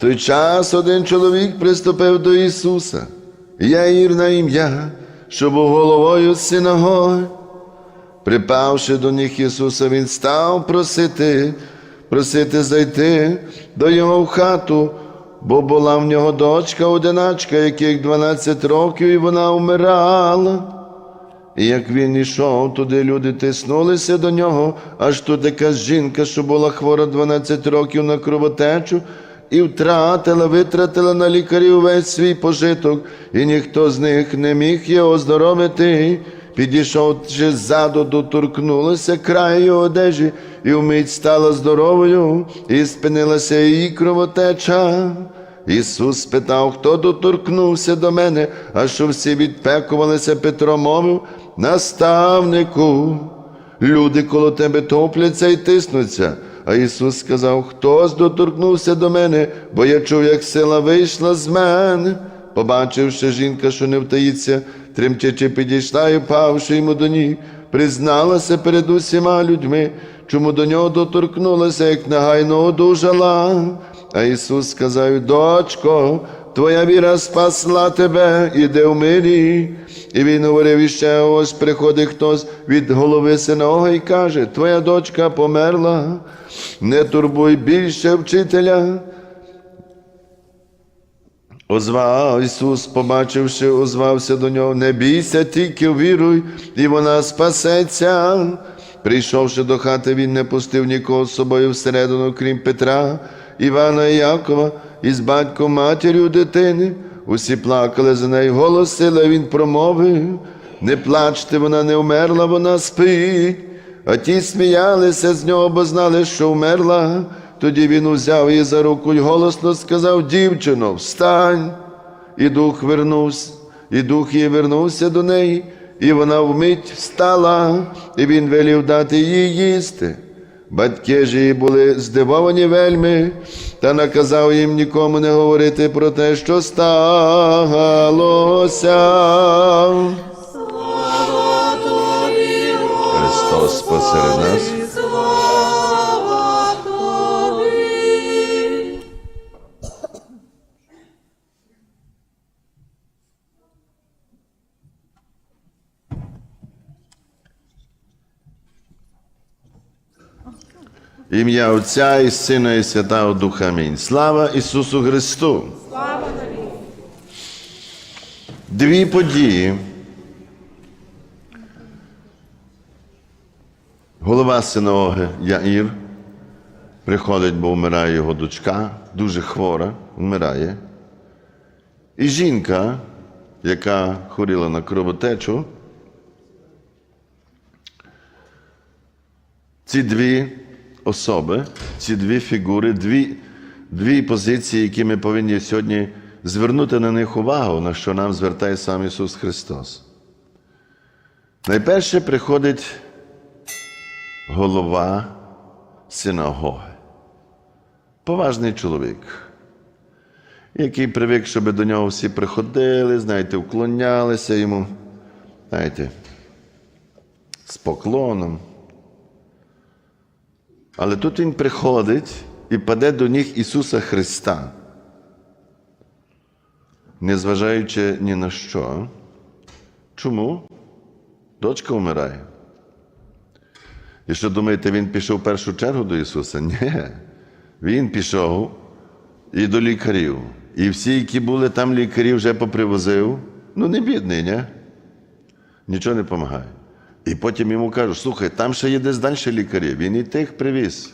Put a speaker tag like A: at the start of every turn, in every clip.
A: той час один чоловік приступив до Ісуса, Яїр на ім'я, що був головою синагоги. Припавши до них Ісуса, Він став просити, просити зайти до Його в хату, бо була в нього дочка одиначка, яких 12 років, і вона вмирала. І як він ішов, туди люди тиснулися до нього, аж тут якась жінка, що була хвора 12 років на кровотечу, і втратила, витратила на лікарів весь свій пожиток, і ніхто з них не міг його оздоровити. Підійшовши ззаду, доторкнулася краю одежі, і вмить стала здоровою, і спинилася її кровотеча. Ісус спитав, хто доторкнувся до мене, а що всі відпекувалися, Петро мовив, наставнику, люди коло тебе топляться і тиснуться. А Ісус сказав, хтось доторкнувся до мене, бо я чув, як сила вийшла з мене. Побачивши жінка, що не втаїться, тремтячи підійшла і павши йому до ніг, призналася перед усіма людьми, чому до нього доторкнулася, як негайно одужала. А Ісус сказав, дочко, твоя віра спасла тебе, іди в мирі. І він говорив іще, ось приходить хтось від голови синагоги і каже, твоя дочка померла, не турбуй більше вчителя. Озвав Ісус, побачивши, озвався до нього, не бійся, тільки віруй, і вона спасеться. Прийшовши до хати, він не пустив нікого з собою всередину, крім Петра, Івана і Якова, і з батьком матір'ю дитини. Усі плакали за нею, голосили, він промовив. Не плачте, вона не вмерла, вона спить. А ті сміялися з нього, бо знали, що вмерла. Тоді він узяв її за руку й голосно сказав: Дівчино, встань. І дух вернувся, і дух її вернувся до неї, і вона вмить встала, і він велів дати їй їсти. Батьки ж її були здивовані вельми, та наказав їм нікому не говорити про те, що сталося.
B: Слава тобі,
A: Христос посеред нас. Ім'я Отця і Сина, і Святого Духа. Амінь. Слава Ісусу Христу!
B: Слава тобі.
A: Дві події. Голова синагоги Яїр приходить, бо вмирає його дочка, дуже хвора, вмирає. І жінка, яка хворіла на кровотечу, ці дві особи, ці дві фігури, дві, дві позиції, які ми повинні сьогодні звернути на них увагу, на що нам звертає сам Ісус Христос. Найперше приходить голова синагоги, поважний чоловік, який привик, щоб до нього всі приходили, знаєте, вклонялися йому, знаєте, з поклоном. Але тут Він приходить і паде до ніг Ісуса Христа, незважаючи ні на що. Чому? Дочка вмирає. І що думаєте, він пішов в першу чергу до Ісуса? Ні. Він пішов і до лікарів. І всі, які були там лікарі, вже попривозив. Ну, не бідний, ні? Нічого не допомагає. І потім йому кажуть, слухай, там ще є десь далі лікарі, він і тих привіз.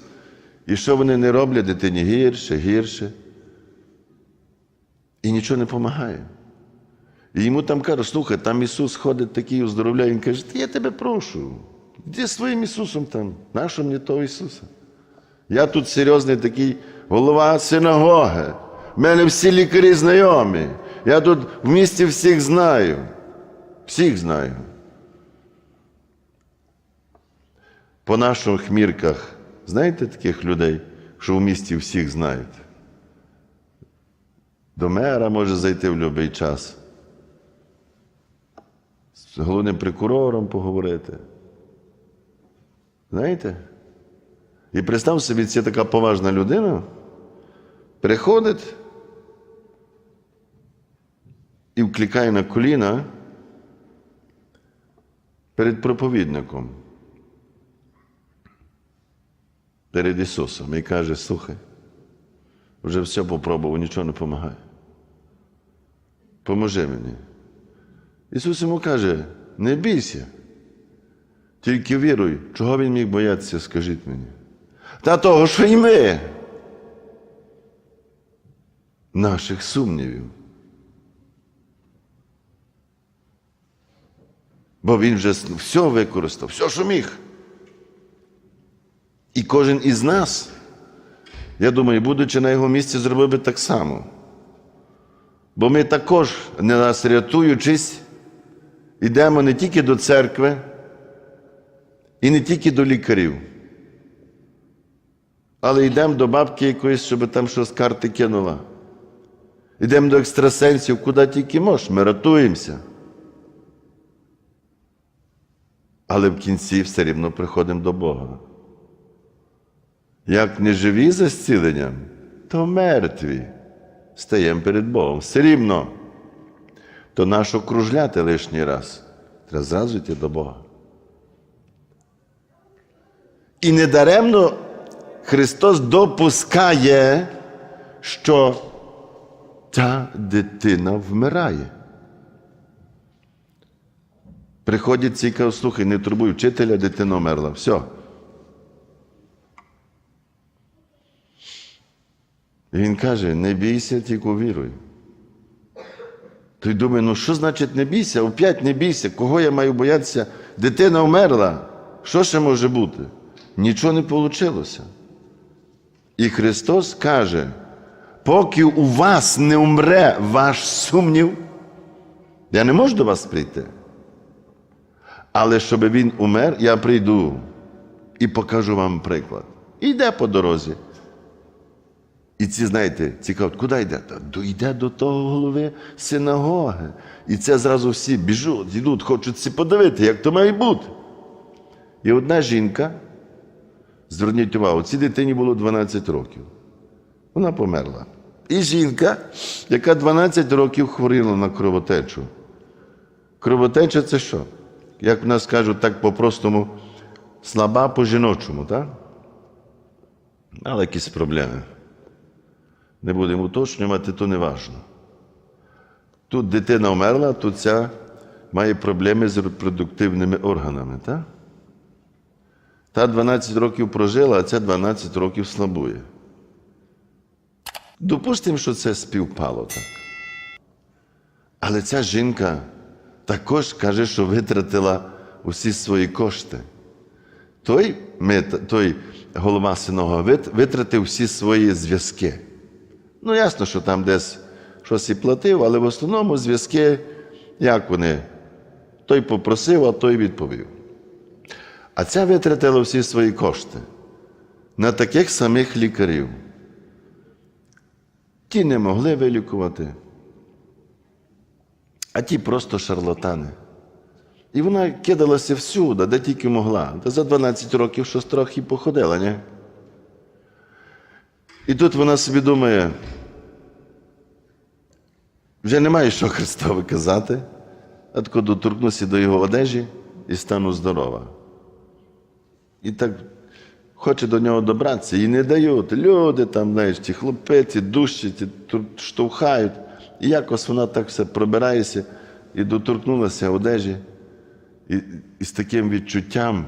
A: І що вони не роблять, дитині гірше, гірше. І нічого не допомагає. І йому там кажуть, слухай, там Ісус ходить такий, оздоровляє. Він каже, я тебе прошу, йди своїм Ісусом там, нащо мені того Ісуса? Я тут серйозний такий голова синагоги. В мене всі лікарі знайомі. Я тут в місті всіх знаю. Всіх знаю. По наших мірках, знаєте таких людей, що в місті всіх знають? До мера може зайти в будь-який час. З головним прокурором поговорити. Знаєте? І представ собі, це така поважна людина приходить і вкликає на коліна перед проповідником, перед Ісусом і каже: слухай, вже все попробував, нічого не допомагає. Поможи мені. Ісус йому каже: не бійся, тільки віруй, чого він міг боятися, скажіть мені. Та того, що й ми. Наших сумнівів. Бо він вже все використав, все, що міг. І кожен із нас, я думаю, будучи на його місці, зробив би так само. Бо ми також, не нас рятуючись, йдемо не тільки до церкви і не тільки до лікарів, але йдемо до бабки якоїсь, щоб там щось карти кинула. Йдемо до екстрасенсів, куди тільки можеш, ми рятуємося. Але в кінці все рівно приходимо до Бога. Як не живі за зціленням, то мертві стаємо перед Богом. Все рівно. То нащо кружляти лишній раз? Треба зразу йти до Бога. І недаремно Христос допускає, що ця дитина вмирає. Приходять ці кажуть, слухай, не турбуй вчителя, дитина вмерла. Все. І він каже: не бійся, тільки віруй. Той думає, ну що значить не бійся? Опять не бійся, кого я маю боятися? Дитина вмерла. Що ще може бути? Нічого не вийшло. І Христос каже, поки у вас не умре ваш сумнів, я не можу до вас прийти. Але щоб він умер, я прийду і покажу вам приклад. І йде по дорозі. І ці, знаєте, цікаво, куди йде? Йде до того голови синагоги. І це зразу всі біжуть, йдуть, хочуть всі подивити, як то має бути. І одна жінка, зверніть увагу, цій дитині було 12 років. Вона померла. І жінка, яка 12 років хворіла на кровотечу. Кровотеча це що? Як в нас кажуть так по-простому, слаба по-жіночому, так? Але якісь проблеми. Не будемо уточнювати, то не важно. Тут дитина вмерла, тут ця має проблеми з репродуктивними органами, так? Та 12 років прожила, а ця 12 років слабує. Допустимо, що це співпало так. Але ця жінка також каже, що витратила усі свої кошти. Той, той голова синога витратив всі свої зв'язки. Ну, ясно, що там десь щось і платив, але в основному зв'язки, як вони, той попросив, а той відповів. А ця витратила всі свої кошти на таких самих лікарів. Ті не могли вилікувати, а ті просто шарлатани. І вона кидалася всюди, де тільки могла. Та за 12 років щось трохи походила, ні? І тут вона собі думає, вже немає що Христове казати, а тако доторкнуся до його одежі і стану здорова. І так хоче до нього добратися, і не дають. Люди там, знаєш, ті хлопеці, душать, штовхають. І якось вона так все пробирається і доторкнулася одежі. І, і з таким відчуттям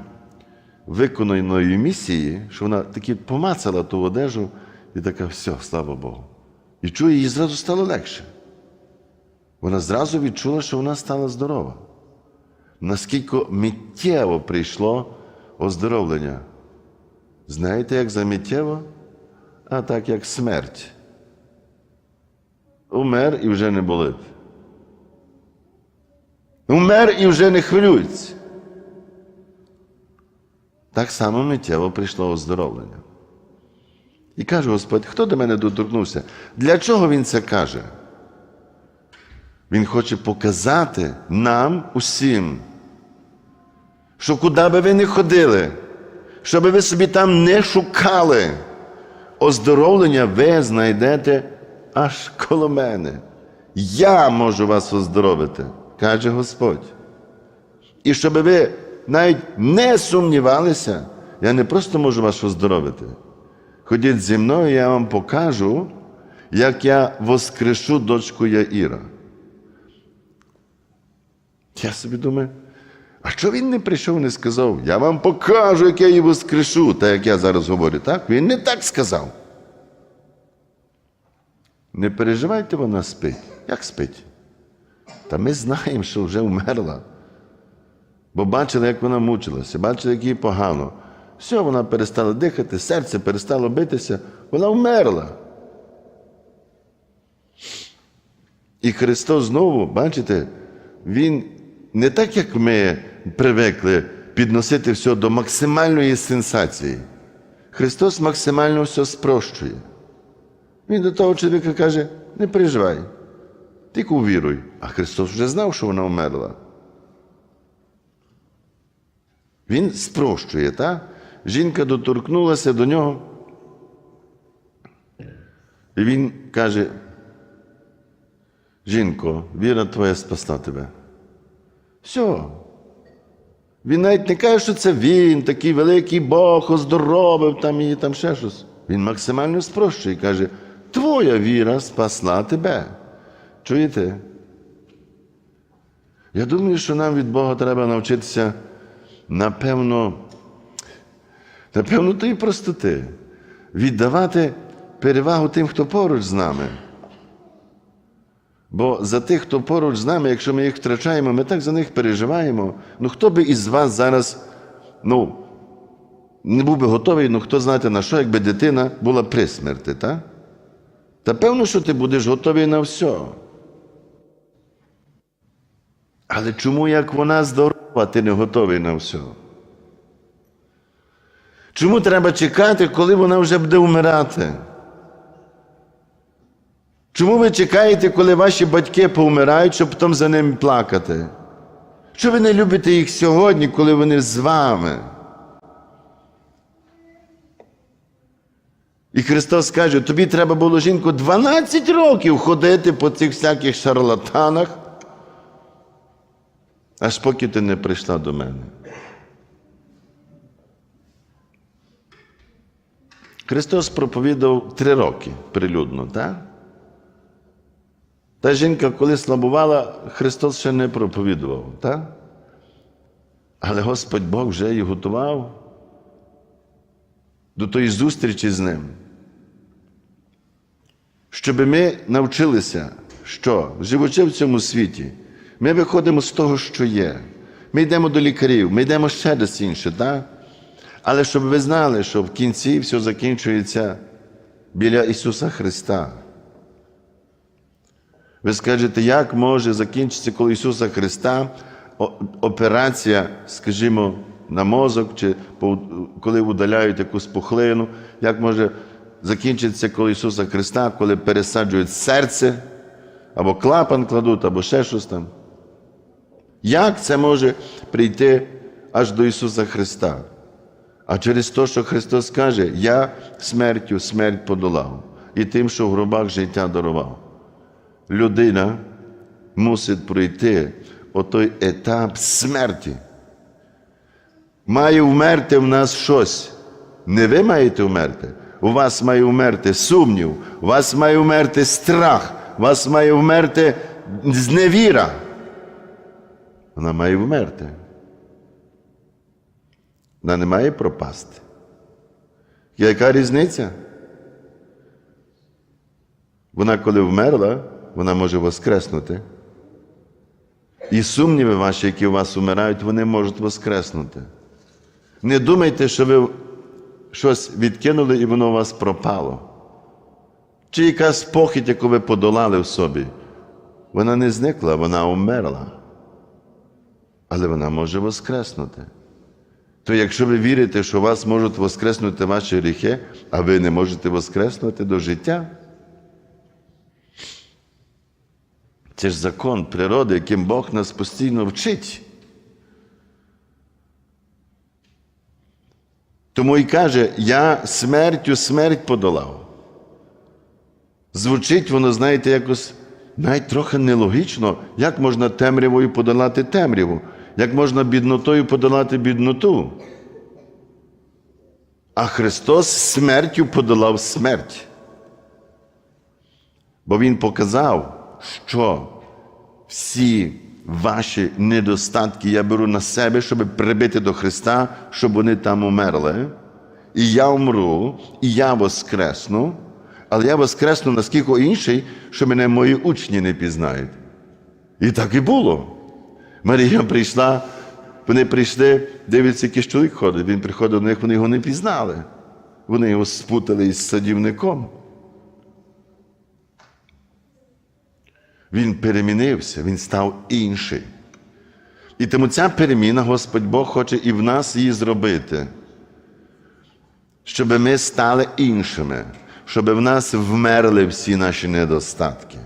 A: виконаної місії, що вона таки помацала ту одежу і така, все, слава Богу. І чує, їй зразу стало легше. Вона зразу відчула, що вона стала здорова. Наскільки миттєво прийшло оздоровлення. Знаєте, як замиттєво? А так, як смерть. Умер і вже не болить. Умер і вже не хвилюється. Так само миттєво прийшло оздоровлення. І каже Господь, хто до мене доторкнувся? Для чого він це каже? Він хоче показати нам усім, що куди би ви не ходили, що би ви собі там не шукали, оздоровлення ви знайдете аж коло мене. Я можу вас оздоровити, каже Господь. І щоб ви навіть не сумнівалися, я не просто можу вас оздоровити. Ходіть зі мною, я вам покажу, як я воскрешу дочку Яїра. Я собі думаю, а що він не прийшов, і не сказав? Я вам покажу, як я її воскрешу, так як я зараз говорю, так? Він не так сказав. Не переживайте, вона спить. Як спить? Та ми знаємо, що вже вмерла. Бо бачили, як вона мучилася, бачили, як їй погано. Все, вона перестала дихати, серце перестало битися, вона вмерла. І Христос знову, бачите, Він не так, як ми привикли підносити все до максимальної сенсації. Христос максимально все спрощує. Він до того чоловіка каже: не переживай, тільки увіруй. А Христос вже знав, що вона вмерла. Він спрощує, так? Жінка доторкнулася до нього. І він каже: Жінко, віра твоя спасла тебе. Все. Він навіть не каже, що це він, такий великий Бог, оздоровив там і там ще щось. Він максимально спрощує і каже: Твоя віра спасла тебе. Чуєте? Я думаю, що нам від Бога треба навчитися, напевно, напевно, тої простоти, віддавати перевагу тим, хто поруч з нами. Бо за тих, хто поруч з нами, якщо ми їх втрачаємо, ми так за них переживаємо. Ну хто би із вас зараз ну, не був би готовий, ну хто знає на що, якби дитина була при смерті, так? Та певно, що ти будеш готовий на все. Але чому, як вона здорова, ти не готовий на все? Чому треба чекати, коли вона вже буде вмирати? Чому ви чекаєте, коли ваші батьки повмирають, щоб потім за ними плакати? Що ви не любите їх сьогодні, коли вони з вами? І Христос каже, тобі треба було жінку 12 років ходити по цих всяких шарлатанах, аж поки ти не прийшла до мене. Христос проповідав три роки прилюдно, так? Та жінка, коли слабувала, Христос ще не проповідував, так? Але Господь Бог вже її готував до тої зустрічі з ним. Щоб ми навчилися, що живучи в цьому світі, ми виходимо з того, що є. Ми йдемо до лікарів, ми йдемо ще десь інше, так? Але щоб ви знали, що в кінці все закінчується біля Ісуса Христа. Ви скажете, як може закінчитися коло Ісуса Христа операція, скажімо, на мозок, чи коли удаляють якусь пухлину, як може закінчитися коло Ісуса Христа, коли пересаджують серце, або клапан кладуть, або ще щось там. Як це може прийти аж до Ісуса Христа? А через те, що Христос каже, я смертю смерть подолав, і тим, що в гробах життя дарував людина мусить пройти отой етап смерті. Має вмерти в нас щось. Не ви маєте вмерти. У вас має вмерти сумнів, у вас має вмерти страх, у вас має вмерти зневіра. Вона має вмерти. Вона не має пропасти. Яка різниця? Вона, коли вмерла, вона може воскреснути. І сумніви ваші, які у вас умирають, вони можуть воскреснути. Не думайте, що ви щось відкинули і воно у вас пропало. Чи якась похідь, яку ви подолали в собі, вона не зникла, вона умерла. Але вона може воскреснути. То якщо ви вірите, що вас можуть воскреснути ваші гріхи, а ви не можете воскреснути до життя, Це ж закон природи, яким Бог нас постійно вчить. Тому і каже, я смертю смерть подолав. Звучить воно, знаєте, якось навіть трохи нелогічно, як можна темрявою подолати темряву, як можна біднотою подолати бідноту. А Христос смертю подолав смерть. Бо Він показав, що всі ваші недостатки я беру на себе, щоб прибити до Христа, щоб вони там умерли. І я умру, і я воскресну, але я воскресну наскільки інший, що мене мої учні не пізнають. І так і було. Марія прийшла, вони прийшли, дивиться, якийсь чоловік ходить. Він приходив до них, вони його не пізнали. Вони його спутали із садівником. Він перемінився, він став інший. І тому ця переміна Господь Бог хоче і в нас її зробити, щоб ми стали іншими, щоб в нас вмерли всі наші недостатки.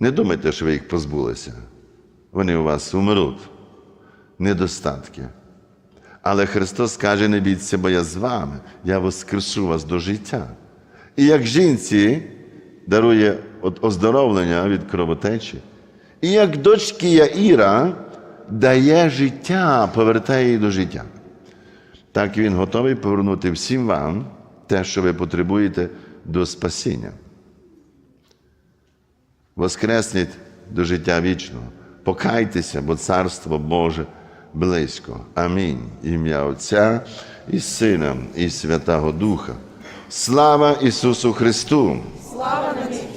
A: Не думайте, що ви їх позбулися. Вони у вас умруть. Недостатки. Але Христос каже, не бійтеся, бо я з вами, я воскрешу вас до життя. І як жінці дарує оздоровлення від кровотечі, і як дочки Яїра дає життя, повертає її до життя. Так він готовий повернути всім вам те, що ви потребуєте до спасіння. Воскресніть до життя вічного. Покайтеся, бо Царство Боже близько. Амінь. Ім'я Отця і Сина, і Святого Духа. Слава Ісусу Христу!
B: Слава на!